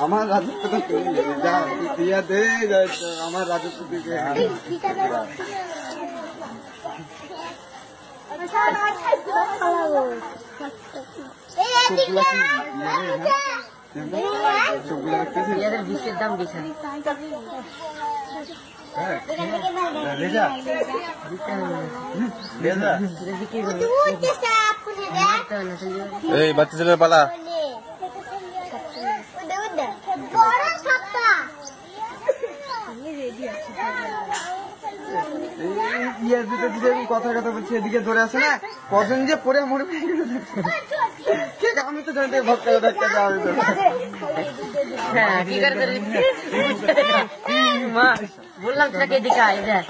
আমার রাজত্ব তো তুই যা দিয়া দে যা, আমার রাজত্ব দিকে চোখগুলো দেখতেছিস পেঁয়াজের বিষের দাম বেশি হ্যাঁ রেজা রেজা এটা বিক্রি করবে এই বাচ্চা ছেলের পালা। কথা কথা বলছি এদিকে ধরে আসে না। কজন যে পড়ে মরবে কে আমি তো জানি ভক্ত হ্যাঁ মা বললাম তোকে এদিকে আয় দেখ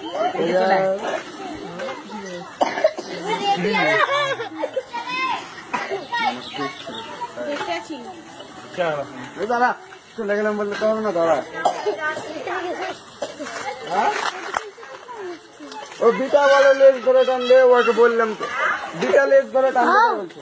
এদিকে চলে গেলাম বললে তো হবে না দাঁড়া হ্যাঁ? ও বিটা বলে লেজ ধরে টানলে ওকে বললাম তো। বিটা লেজ ধরে টানলে তো বলছে।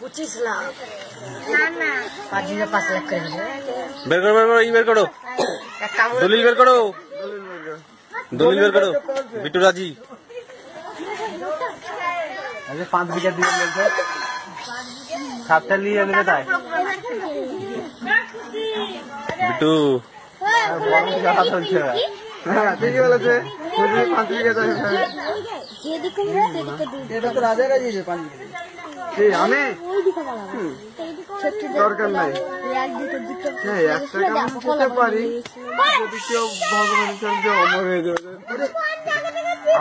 পঁচিশ লাখ। বের করো বের করো ই বের করো। দলিল বের করো। দলিল বের করো। বিটু রাজি। আচ্ছা পাঁচ বিঘা দিয়ে বলছে। সাতটা নিয়ে নেবে তাই। বিটু হ্যাঁ ঠিকই বলেছে। পাঁচ বিঘা রাজা রাজি পাঁচ বিঘা। কি আমি? দরকার নাই। হ্যাঁ একটা কাম করতে পারি। যদি কেউ ভগবান চলছে অমর হয়ে যাবে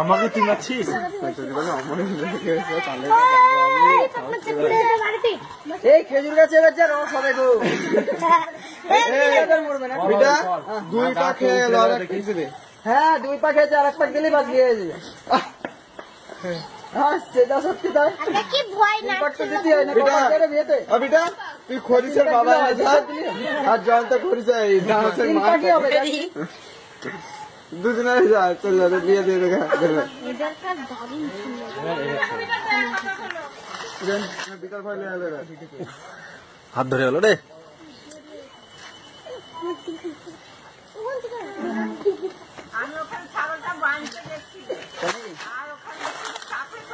আমাকে তুই মারছিস অমর হয়ে যাবে তাহলে তো যাব আমি। এই খেজুর গাছে এবার যা রস গো দুই পা খেয়ে এলো আর একটা কিছু দে হ্যাঁ দুই পা খেয়েছে আর এক পা গেলে বাদ দিয়ে যাবে হ্যাঁ সেটা সত্যি তাই। কি ভয় না পাটটা দিতে হয় না বাবা করে বিয়েতে। বিটা তুই খরিসের বাবা না যা আর জল তো খরিসে এই দাসের মা কি হবে দুজনে যা চল যা বিয়ে দিয়ে দেখা বিকাল ভাই লে আলে হাত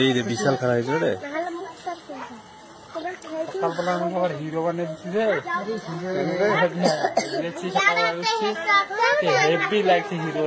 এই রে বিশাল খারাপ হয়েছিল রে। সকালবেলা আমি সবার হিরো বানিয়ে দিচ্ছি রে হেভি লাগছে হিরো